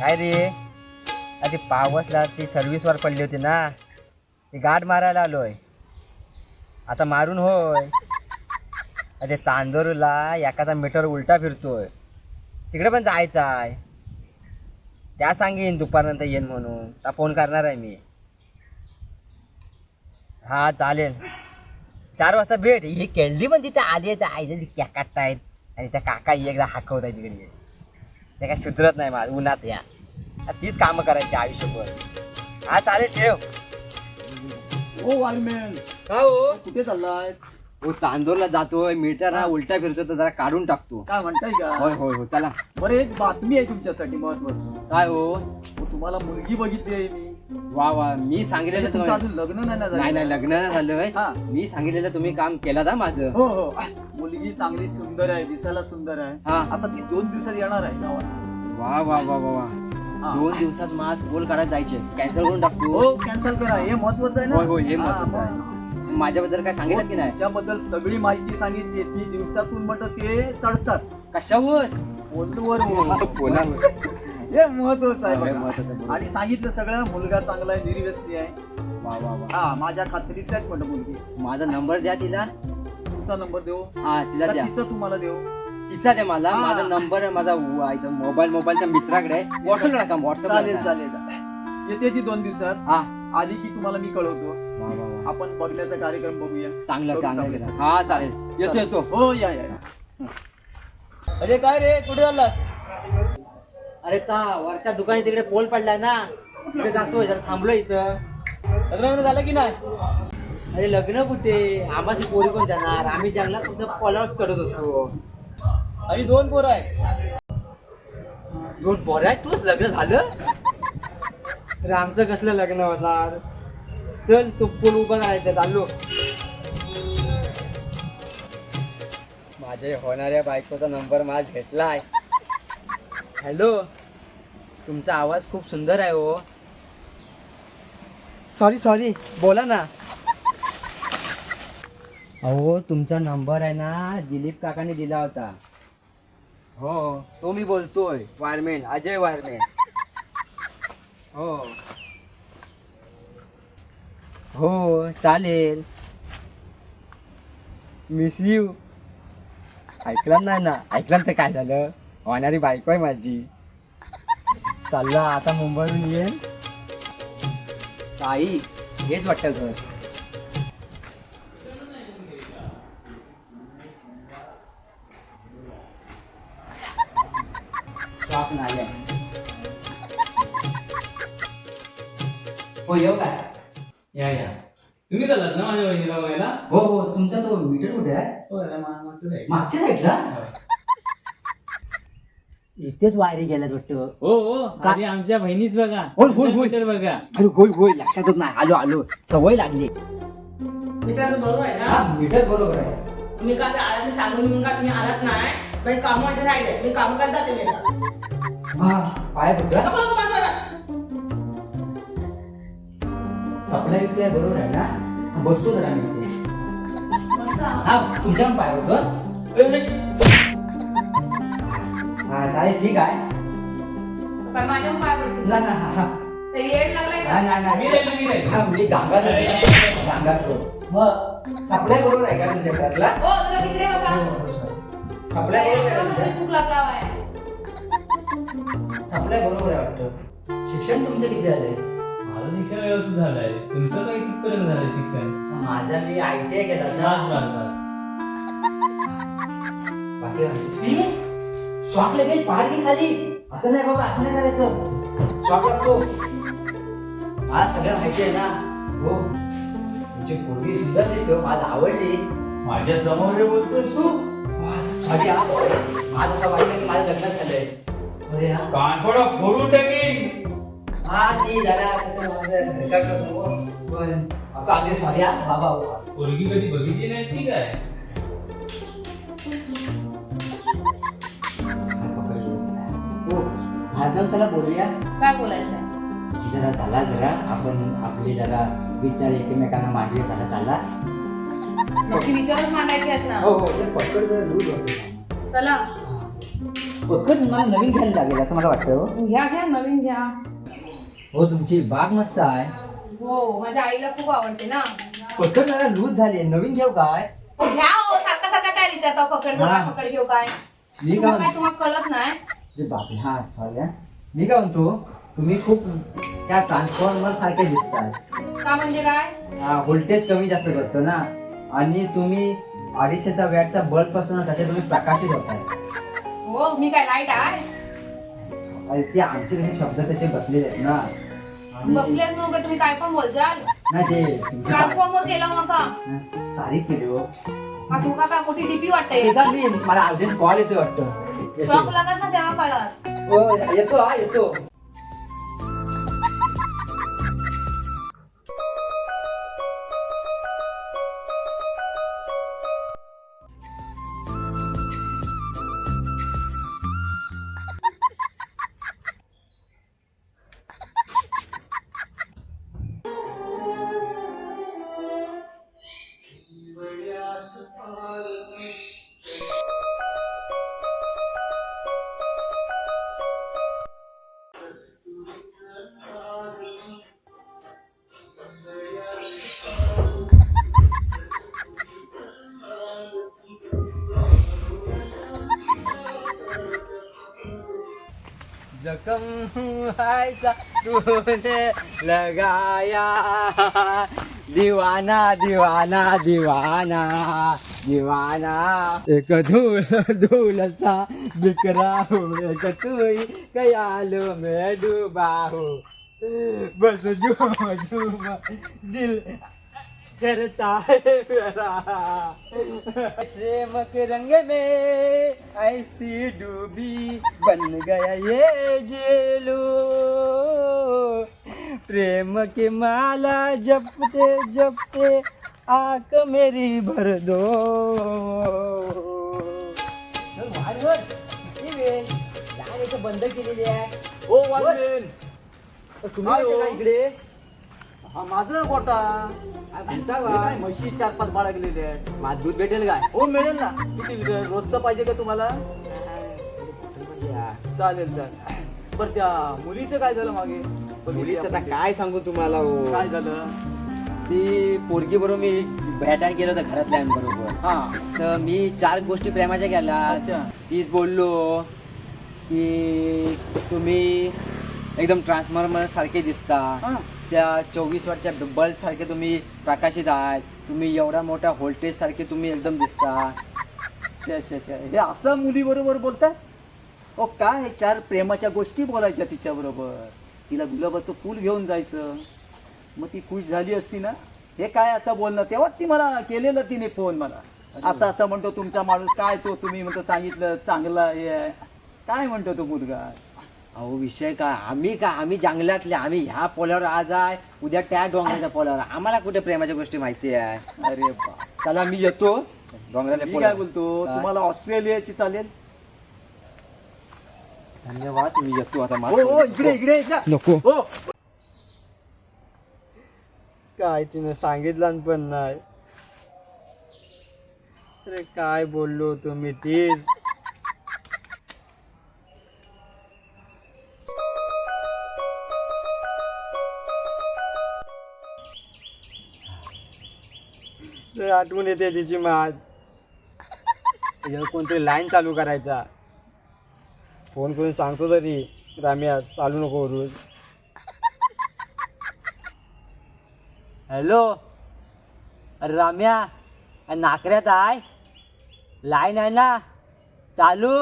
काय रे? अरे पावसला ती सर्व्हिसवर पडली होती ना. ती गाठ मारायला आलोय. आता मारून होय. अरे चांदोरूला एखादा मीटर उलटा फिरतोय. तिकडे पण जायचं आहे. त्या सांगेन दुपारनंतर येईन म्हणून. त्या फोन करणार आहे मी. हा चालेल. चार वाजता भेट. ही केळली पण तिथे आली आहे आईचं त्या आहेत. आणि त्या काका एकदा हाकवत आहे तिकडे. ते काय सुधरत नाही माझ उन्हात या. तीच कामं करायची आयुष्यभर. हा चालेल ठेव. ओ वायरमॅन का हो? कुठे चाललाय? हो चांदोरला जातोय मीटर हा उलटा फिरतो तर जरा काढून टाकतो. काय म्हणताय का? होय होय हो चला. बरं एक बातमी आहे तुमच्यासाठी महत्वाची. काय हो? हो, तुम्हाला मुलगी बघितली आहे मी. वा वा मी सांगितलेलं तुमचं तुम्ही अजून लग्न नाही ना झालं? नाही लग्न नाही झालंय हा. मी सांगितलेलं तुम्ही काम केलं ना माझं. हो हो. मुलगी चांगली सुंदर आहे दिसायला सुंदर आहे. हा. आता ती दोन दिवसात येणार आहे गावात वा वा वा वा वा. हा. दोन दिवसात माझ बोल काढायला जायचे कॅन्सल करून टाकतो हो कॅन्सल करा. हे महत्वाचं आहे ना? होय होय हे हा, महत्वाचं. आहे. माझ्याबद्दल काय सांगितलं की नाही? त्याबद्दल सगळी माहिती सांगितली. ती दिवसातून म्हटलं ते चढतात कशावर? फोनवर फोनावर. हे महत्वाचं आहे हे बघा. महत्वाचं आहे. आणि सांगितलं सगळं मुलगा चांगला आहे निर्व्यसनी आहे. वा वा वा. हा माझ्या खात्रीतल्याच म्हणलं मुलगी. माझा नंबर द्या तिला. तुमचा नंबर देऊ? हा तिला का द्या. तिचा तुम्हाला देऊ? तिचा द्या मला. हा. माझा नंबर आहे माझा मोबाईल मोबाईलच्या मित्राकडे आहे. व्हॉट्सअप टाका व्हॉट्सअप चालेल चालेल येते ती दोन दिवसात. हा. आधी की तुम्हाला मी कळवतो. वा वा वा. आपण बघण्याचा कार्यक्रम बघूया. चांगलं चांगलं. केलं. हा चालेल. येतो येतो. हो या या या. अरे काय रे? कुठे चाललास? अरे का वरच्या दुकानी तिकडे पोल पडलाय ना? तिकडे जातोय? जरा थांबलो इथं. लग्न झालं की नाही? अरे लग्न कुठे? आम्हाला पोरी कोण जाणार? आम्ही जंगलात फक्त पोलावर चढत असतो. आणि दोन पोरं आहे दोन पोरं आहेत? तूच लग्न झालं? अरे आमचं कसलं लग्न होणार? चल तो पूल उभा करायचा चाललो. माझ्या होणाऱ्या बायकोचा नंबर माझ घेतलाय हॅलो. तुमचा आवाज खूप सुंदर आहे हो. सॉरी सॉरी बोला ना. अहो तुमचा नंबर आहे ना दिलीप काकाने दिला होता. हो तो मी बोलतोय वायरमॅन अजय वायरमॅन हो. हो चालेल. मिस यू ऐकलं नाही ना ऐकलं तर काय झालं? होणारी बायको आहे माझी. चालला आता मुंबईहून येईल साई हेच वाटतं घर. नाही हो येऊ काय या या. तुम्ही चालत ना माझ्या बहिणीला बघायला? हो हो तुमचा तो मीटर कुठे आहे? हो. मागच्या साईडला इथेच वायरी गेल्यात वाटतं. हो हो. का? आधी आमच्या बहिणीच बघा. होय, होय, होय. मीटर बघा. अरे होय होय. लक्षातच नाही. आलो आलो. सवय लागली. मित्राचं बरोबर आहे हा ना मीटर बरोबर आहे. तुम्ही का ते आला ते सांगून म्हणून का तुम्ही आलात नाही? बाई काम माझे राहिले मी काम करत जाते मी आता. हा पाय बघा नको, नको, बस बघा. सप्लाय विप्लाय बरोबर आहे ना? हा, बसतो जरा मी इथे. हा तुमच्या पण पाय बघ ए, ए, हा चालेल ठीक आहे. माझ्या पाय पडशील ना ना हा हा. येड लागलाय हा, नाही नाही मी राहिलो, मी राहिलो. हा, मी गांगा गांगा मग सप्लाय बरोबर आहे का तुमच्या घरातला? हो जरा तिकडे बसा. सप्लाय बरोबर आहे तुमचा? तुमच्या खूप लागला आहे सप्लाय बरोबर आहे वाटतं. शिक्षण तुमचं किती झालंय? माझं शिक्षण व्यवस्थित झालंय. तुमचं काही कितपर्यंत झालंय शिक्षण? माझा मी आय टी आय केला बस बस बस. बाकी? शॉक लगेच पहाड घे खाली. असं नाही बाबा असं नाही करायचं. शॉक लागतो मला सगळं माहिती आहे ना. हो. तुमची पोरगी सुंदर दिसते हो, मला आवडली. माझ्यासमोर बोलतोस तू. हा माझं असं वाटलं की माझं लग्न झालंय. अरे हा. कानफडा फोडून टाकी हा ती जरा कसं माझं पण असं आधी सॉरी हा बाबा. बाबा पोरगी कधी बघितली नाहीस की काय? आज चला बोलूया. काय बोलायचंय जरा चला जरा आपण आपले जरा विचार एकमेकांना मांडले जरा चालला नक्की विचारच मांडायचे आहेत ना. हो हो पटकन जरा चला. पकड मला नवीन घ्यायला लागेल असं मला वाटतं हो. घ्या घ्या नवीन घ्या. हो तुमची बाग मस्त आहे. हो माझ्या आईला खूप आवडते ना. पकड मला लूज झाले नवीन घेऊ काय? घ्या हो सारखा सारखा काय विचारता? पकड हा. पकड घेऊ काय? मी काय तुम्हाला काय म्हणतो तुम्हाला कळत नाही? अरे बापरे हा चालेल मी काय म्हणतो तुम्ही खूप त्या ट्रान्सफॉर्मर सारखे दिसतात का म्हणजे काय व्होल्टेज कमी जास्त करतो ना. आणि तुम्ही अडीचशेचा वॅटचा बल्बपासून तसे तुम्ही प्रकाशित होताय हो मी काय लाइट आहे ते आमचे कसे शब्द तसे बसलेले आहेत ना. आणि- बसलेच म्हणून काय तुम्ही काय पण बोलचाल नाही ते तुमची ट्रान्सफॉर्मर केलं नका हं, तारीफ केली हो. तुका काय मोठी डीपी वाटते येता मी मला अर्जंट कॉल येतोय वाटतं. शॉक येतो. लागत ना तेव्हा कळत हो येतो हा येतो. जखम ऐसा तूने लगाया. दीवाना दीवाना दीवाना दीवाना. एक धूल धूल सा बिखरा हूँ एक तू ही ख्यालों में डूबा हूँ बस झूम है मेरा प्रेम के रंग में ऐसी डूबी बन गया ये जेलू. प्रेम की माला जपते जपते आंख मेरी भर दो. बंद केलेली आहे. हो वाजवेन तुम्ही इकडे? हा माझं गोटा. का? म्हशी चार पाच बाळगलेले आहेत? माझं दूध भेटेल काय? हो मिळेल ना. किती लिटर? रोजचं पाहिजे का तुम्हाला? चालेल चालेल. बरं त्या मुलीचं काय झालं मागे? मुलीचं आता काय सांगू तुम्हाला हो? काय झालं? ती पोरगी बरोबर मी भेटायला गेलो होतो घरातल्यांबरोबर हा. तर मी चार गोष्टी प्रेमाच्या केल्या. तीच बोललो की तुम्ही एकदम ट्रान्सफॉर्मर सारखे दिसता. हा. त्या चोवीस वरच्या बल्ब सारखे तुम्ही प्रकाशित आहात. तुम्ही एवढा मोठा व्होल्टेज सारखे तुम्ही एकदम दिसता. हे असं मुलीबरोबर बोलताय हो काय हे चार प्रेमाच्या गोष्टी बोलायच्या तिच्याबरोबर? तिला गुलाबाचं फूल घेऊन जायचं. मग ती खुश झाली असती ना? हे काय असं बोलणं? तेव्हा ती मला केलेलं तिने फोन मला. असं असं म्हणतो तुमचा माणूस. काय तो तुम्ही म्हणतो सांगितलं चांगला हे काय म्हणतो तो मुलगा? अहो विषय काय? आम्ही का? आम्ही जंगलातले आम्ही ह्या पोल्यावर आज आहे उद्या त्या डोंगराच्या पोल्यावर आम्हाला कुठे प्रेमाच्या गोष्टी माहिती आहे? अरे चला मी येतो. डोंगराच्या मी काय पोल्यावर बोलतो? तुम्हाला ऑस्ट्रेलियाची चालेल? धन्यवाद मी येतो आता हो हो इकडे इकडे इकडे. नको. हो. काय तिने सांगितलं पण नाही. अरे काय बोललो तुम्ही तीच? लय आठवण येते तिची मात त्याच्यावर कोणतरी लाईन चालू करायचा. फोन करून सांगतो तरी राम्या चालू नको रोज हॅलो अरे राम्या नाकऱ्यात आहे? लाईन आहे ना? चालू.